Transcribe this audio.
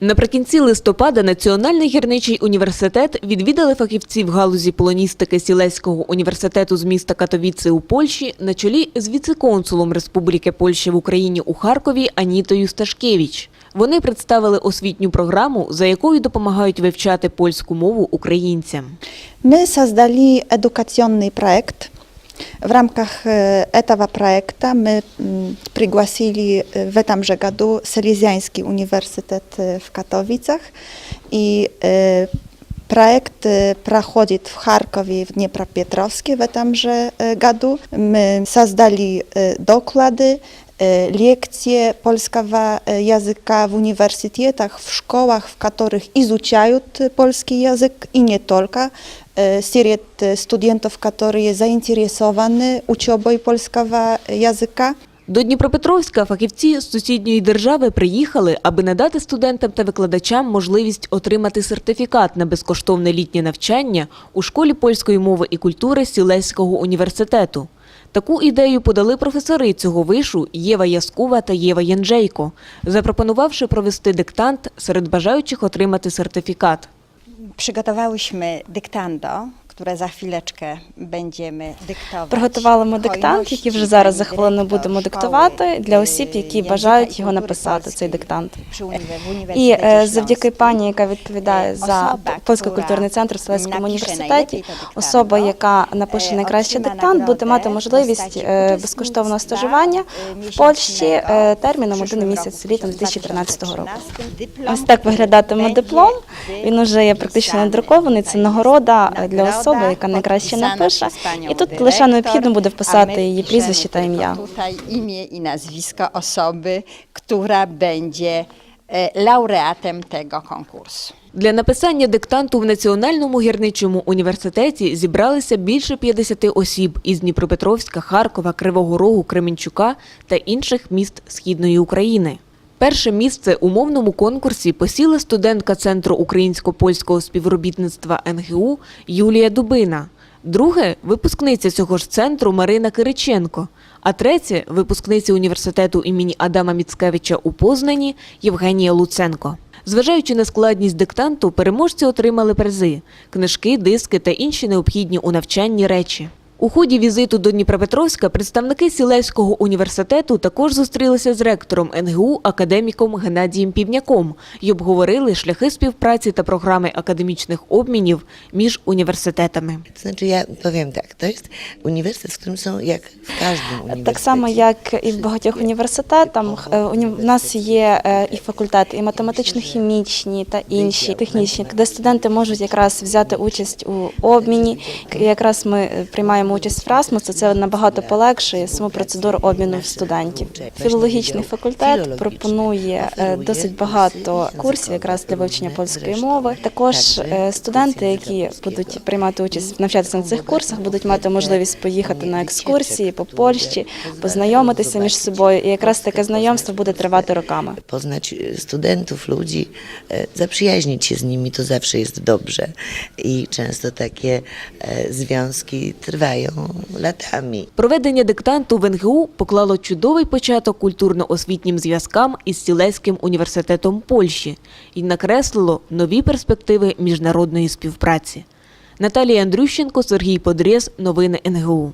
Наприкінці листопада Національний гірничий університет відвідали фахівці в галузі полоністики Сілеського університету з міста Катовіце у Польщі на чолі з віце-консулом Республіки Польща в Україні у Харкові Анітою Сташкевич. Вони представили освітню програму, за якою допомагають вивчати польську мову українцям. My создали эдукационный проект. В рамках э, этого проекта мы м, пригласили э, в этом же году Селезианский университет э, в Катовицах. И э, проект э, проходит в Харькове и в Днепропетровске в этом же э, году. Мы создали э, доклады, э, лекции польского э, языка в университетах, в школах, в которых изучают э, польский язык, и не только, э, среди э, студентов, которые заинтересованы учебой польского языка. До Дніпропетровська фахівці з сусідньої держави приїхали, аби надати студентам та викладачам можливість отримати сертифікат на безкоштовне літнє навчання у школі польської мови і культури Сілеського університету. Таку ідею подали професори цього вишу Єва Яскова та Єва Янджейко, запропонувавши провести диктант серед бажаючих отримати сертифікат. Przygotowałyśmy dyktando, które za chwileczkę będziemy dyktować. Приготували диктант, який вже зараз за хвилину будемо диктувати для осіб, які бажають його написати, цей диктант. І завдяки пані, яка відповідає за польсько-культурний центр в Селецькому університеті, особа, яка напише найкращий диктант, буде мати можливість безкоштовного стажування в Польщі терміном один місяць літом 2013 року. Ось так виглядатиме диплом. Він уже є практично надрукований. Це нагорода для особи, яка найкраще напише. І тут лише необхідно буде вписати її прізвище та ім'я. I nazwisko osoby, która będzie e, laureatem tego konkursu. Для написання диктанту в Національному гірничому університеті зібралися більше 50 осіб із Дніпропетровська, Харкова, Кривого Рогу, Кременчука та інших міст Східної України. Перше місце у мовному конкурсі посіла студентка Центру українсько-польського співробітництва НГУ Юлія Дубина. Друге випускниця цього ж центру Марина Кириченко. А третє випускниця університету імені Адама Міцкевича у Познані Євгенія Луценко. Зважаючи на складність диктанту, переможці отримали призи – книжки, диски та інші необхідні у навчанні речі. У ході візиту до Дніпропетровська представники Сілеського університету також зустрілися з ректором НГУ академіком Геннадієм Півняком і обговорили шляхи співпраці та програми академічних обмінів між університетами. To znaczy ja powiem tak, to jest uniwersytet, w którym są jak w. Так само, як і в багатьох університетах, е, в нас є е, і факультети, і математично-хімічні та інші технічні, де студенти можуть якраз взяти участь у обміні. Якраз ми е, приймаємо участь в Расмус, то це набагато полегшує саму процедуру обміну студентів. Філологічний факультет пропонує е, досить багато курсів якраз для вивчення польської мови. Також е, студенти, які будуть приймати участь навчатися на цих курсах, будуть мати можливість поїхати на екскурсії по Польщі, познайомитися між собою, і якраз таке знайомство буде тривати роками. Poznać e, studentów, ludzi, e, zaprzyjaźnić się z nimi, to zawsze jest dobrze. I często trwają latami. Проведення диктанту в НГУ поклало чудовий початок культурно-освітнім зв'язкам із Сілеським університетом Польщі і накреслило нові перспективи міжнародної співпраці. Наталія Андрющенко, Сергій Подрєс. Новини НГУ.